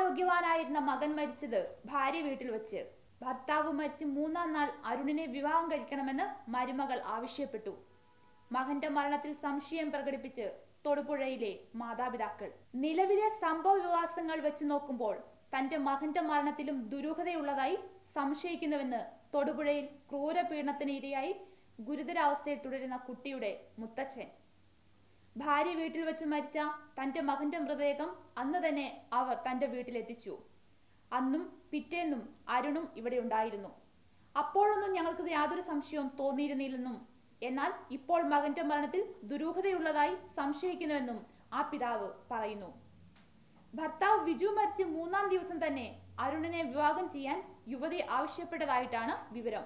പൂർണാരോഗ്യവാനായിരുന്ന മകൻ മരിച്ചത് ഭാര്യ വീട്ടിൽ വെച്ച്. ഭർത്താവ് മരിച്ച് മൂന്നാം നാൾ അരുണിനെ വിവാഹം കഴിക്കണമെന്ന് മരുമകൾ ആവശ്യപ്പെട്ടു. മകന്റെ മരണത്തിൽ സംശയം പ്രകടിപ്പിച്ച് തൊടുപുഴയിലെ മാതാപിതാക്കൾ. നിലവിലെ സംഭവ വികാസങ്ങൾ വെച്ച് നോക്കുമ്പോൾ തന്റെ മകന്റെ മരണത്തിലും ദുരൂഹതയുള്ളതായി സംശയിക്കുന്നുവെന്ന് തൊടുപുഴയിൽ ക്രൂരപീഡനത്തിന് ഇരയായി ഗുരുതരാവസ്ഥയിൽ തുടരുന്ന കുട്ടിയുടെ മുത്തച്ഛൻ. ഭാര്യ വീട്ടിൽ വെച്ച് മരിച്ച തന്റെ മകന്റെ മൃതദേഹം അന്ന് തന്നെ അവർ തന്റെ വീട്ടിലെത്തിച്ചു. അന്നും പിറ്റേന്നും അരുണും ഇവിടെ ഉണ്ടായിരുന്നു. അപ്പോഴൊന്നും ഞങ്ങൾക്ക് യാതൊരു സംശയവും തോന്നിയിരുന്നില്ലെന്നും എന്നാൽ ഇപ്പോൾ മകന്റെ മരണത്തിൽ ദുരൂഹതയുള്ളതായി സംശയിക്കുന്നുവെന്നും ആ പിതാവ് പറയുന്നു. ഭർത്താവ് വിജു മരിച്ച് മൂന്നാം ദിവസം തന്നെ അരുണിനെ വിവാഹം ചെയ്യാൻ യുവതി ആവശ്യപ്പെട്ടതായിട്ടാണ് വിവരം.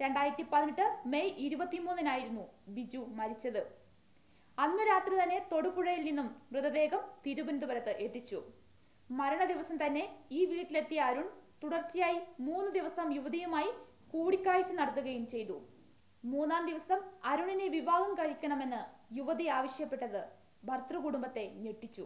രണ്ടായിരത്തി പതിനെട്ട് മെയ് ഇരുപത്തിമൂന്നിനായിരുന്നു ബിജു മരിച്ചത്. അന്ന് രാത്രി തന്നെ തൊടുപുഴയിൽ നിന്നും മൃതദേഹം തിരുവനന്തപുരത്ത് എത്തിച്ചു. മരണ ദിവസം തന്നെ ഈ വീട്ടിലെത്തിയ അരുൺ തുടർച്ചയായി മൂന്ന് ദിവസം യുവതിയുമായി കൂടിക്കാഴ്ച നടത്തുകയും ചെയ്തു. മൂന്നാം ദിവസം അരുണിനെ വിവാഹം കഴിക്കണമെന്ന് യുവതി ആവശ്യപ്പെട്ടത് ഭർത്തൃകുടുംബത്തെ ഞെട്ടിച്ചു.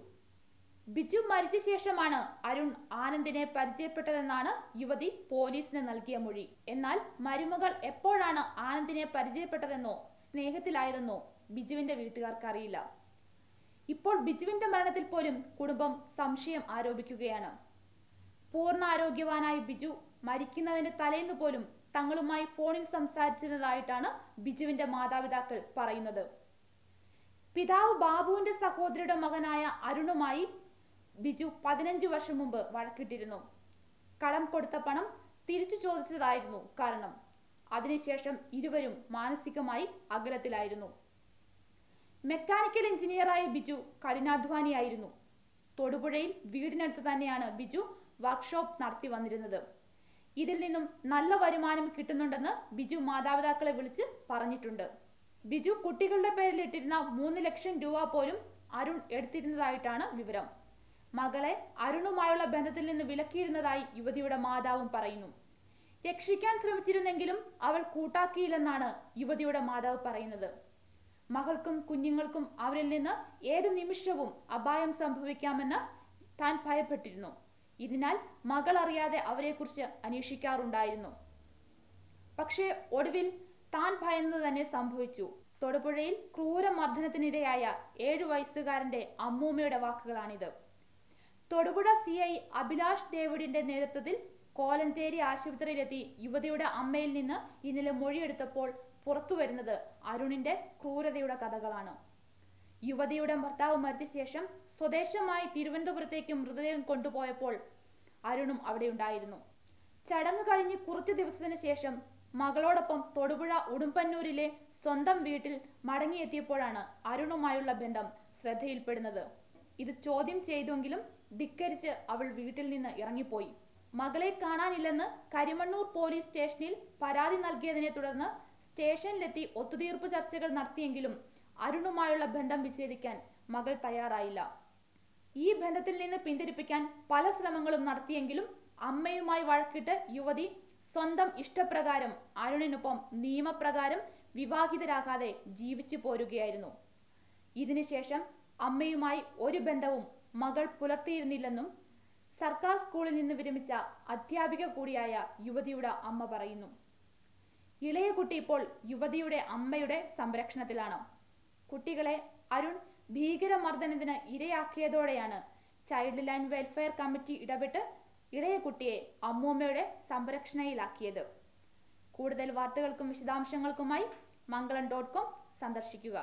ബിജു മരിച്ച ശേഷമാണ് അരുൺ ആനന്ദിനെ പരിചയപ്പെട്ടതെന്നാണ് യുവതി പോലീസിന് നൽകിയ മൊഴി. എന്നാൽ മരുമകൾ എപ്പോഴാണ് ആനന്ദിനെ പരിചയപ്പെട്ടതെന്നോ സ്നേഹത്തിലായതെന്നോ ബിജുവിന്റെ വീട്ടുകാർക്ക് അറിയില്ല ഇപ്പോൾ ബിജുവിന്റെ മരണത്തിൽ പോലും കുടുംബം സംശയം ആരോപിക്കുകയാണ്. പൂർണ ആരോഗ്യവാനായ ബിജു മരിക്കുന്നതിന്റെ തലേന്ന് പോലും തങ്ങളുമായി ഫോണിൽ സംസാരിച്ചിരുന്നതായിട്ടാണ് ബിജുവിന്റെ മാതാപിതാക്കൾ പറയുന്നത്. പിതാവ് ബാബുവിന്റെ സഹോദരിയുടെ മകനായ അരുണുമായി ബിജു പതിനഞ്ചു വർഷം മുമ്പ് വഴക്കിട്ടിരുന്നു. കടം കൊടുത്ത പണം തിരിച്ചു ചോദിച്ചതായിരുന്നു കാരണം. അതിനുശേഷം ഇരുവരും മാനസികമായി അകലത്തിലായിരുന്നു. മെക്കാനിക്കൽ എഞ്ചിനീയറായ ബിജു കഠിനാധ്വാനിയായിരുന്നു. തൊടുപുഴയിൽ വീടിനടുത്ത് തന്നെയാണ് ബിജു വർക്ക്ഷോപ്പ് നടത്തി വന്നിരുന്നത്. ഇതിൽ നിന്നും നല്ല വരുമാനം കിട്ടുന്നുണ്ടെന്ന് ബിജു മാതാപിതാക്കളെ വിളിച്ച് പറഞ്ഞിട്ടുണ്ട്. ബിജു കുട്ടികളുടെ പേരിൽ ഇട്ടിരുന്ന മൂന്ന് ലക്ഷം രൂപ പോലും അരുൺ എടുത്തിരുന്നതായിട്ടാണ് വിവരം. മകളെ അരുണുമായുള്ള ബന്ധത്തിൽ നിന്ന് വിലക്കിയിരുന്നതായി യുവതിയുടെ മാതാവും പറയുന്നു. രക്ഷിക്കാൻ ശ്രമിച്ചിരുന്നെങ്കിലും അവൾ കൂട്ടാക്കിയില്ലെന്നാണ് യുവതിയുടെ മാതാവ് പറയുന്നത്. മകൾക്കും കുഞ്ഞുങ്ങൾക്കും അവരിൽ നിന്ന് ഏത് നിമിഷവും അപായം സംഭവിക്കാമെന്ന് താൻ ഭയപ്പെട്ടിരുന്നു. ഇതിനാൽ മകൾ അറിയാതെ അവരെക്കുറിച്ച് അന്വേഷിക്കാറുണ്ടായിരുന്നു. പക്ഷേ ഒടുവിൽ താൻ ഭയന്നത് തന്നെ സംഭവിച്ചു. തൊടുപുഴയിൽ ക്രൂരമർദ്ദനത്തിനിരയായ ഏഴു വയസ്സുകാരന്റെ അമ്മൂമ്മയുടെ വാക്കുകളാണിത്. തൊടുപുഴ സി ഐ അഭിലാഷ് ദേവുഡിന്റെ നേതൃത്വത്തിൽ കോലഞ്ചേരി ആശുപത്രിയിലെത്തി യുവതിയുടെ അമ്മയിൽ നിന്ന് ഇന്നലെ മൊഴിയെടുത്തപ്പോൾ പുറത്തു വരുന്നത് അരുണിന്റെ ക്രൂരതയുടെ കഥകളാണ്. യുവതിയുടെ ഭർത്താവ് മരിച്ച ശേഷം സ്വദേശമായി തിരുവനന്തപുരത്തേക്ക് മൃതദേഹം കൊണ്ടുപോയപ്പോൾ അരുണും അവിടെ ഉണ്ടായിരുന്നു. ചടങ്ങ് കഴിഞ്ഞ് കുറച്ചു ദിവസത്തിന് ശേഷം മകളോടൊപ്പം തൊടുപുഴ ഉടുമ്പന്നൂരിലെ സ്വന്തം വീട്ടിൽ മടങ്ങിയെത്തിയപ്പോഴാണ് അരുണുമായുള്ള ബന്ധം ശ്രദ്ധയിൽപ്പെടുന്നത്. ഇത് ചോദ്യം ചെയ്തെങ്കിലും ധിക്കരിച്ച് അവൾ വീട്ടിൽ നിന്ന് ഇറങ്ങിപ്പോയി. മകളെ കാണാനില്ലെന്ന് കരിമണ്ണൂർ പോലീസ് സ്റ്റേഷനിൽ പരാതി നൽകിയതിനെ തുടർന്ന് സ്റ്റേഷനിലെത്തി ഒത്തുതീർപ്പ് ചർച്ചകൾ നടത്തിയെങ്കിലും അരുണുമായുള്ള ബന്ധം വിച്ഛേദിക്കാൻ മകൾ തയ്യാറായില്ല. ഈ ബന്ധത്തിൽ നിന്ന് പിന്തിരിപ്പിക്കാൻ പല ശ്രമങ്ങളും നടത്തിയെങ്കിലും അമ്മയുമായി വഴക്കിട്ട് യുവതി സ്വന്തം ഇഷ്ടപ്രകാരം അരുണിനൊപ്പം നിയമപ്രകാരം വിവാഹിതരാകാതെ ജീവിച്ചു പോരുകയായിരുന്നു. ഇതിനുശേഷം അമ്മയുമായി ഒരു ബന്ധവും മകൾ പുലർത്തിയിരുന്നില്ലെന്നും സർക്കാർ സ്കൂളിൽ നിന്ന് വിരമിച്ച അധ്യാപിക കൂടിയായ യുവതിയുടെ അമ്മ പറയുന്നു. ഇളയ കുട്ടി ഇപ്പോൾ യുവതിയുടെ അമ്മയുടെ സംരക്ഷണത്തിലാണ്. കുട്ടികളെ അരുൺ ഭീകരമർദ്ദനത്തിന് ഇരയാക്കിയതോടെയാണ് ചൈൽഡ് ലൈൻ വെൽഫെയർ കമ്മിറ്റി ഇടപെട്ട് ഇളയ കുട്ടിയെ അമ്മൂമ്മയുടെ സംരക്ഷണയിലാക്കിയത്. കൂടുതൽ വാർത്തകൾക്കും വിശദാംശങ്ങൾക്കുമായി മംഗളം ഡോട്ട് കോം സന്ദർശിക്കുക.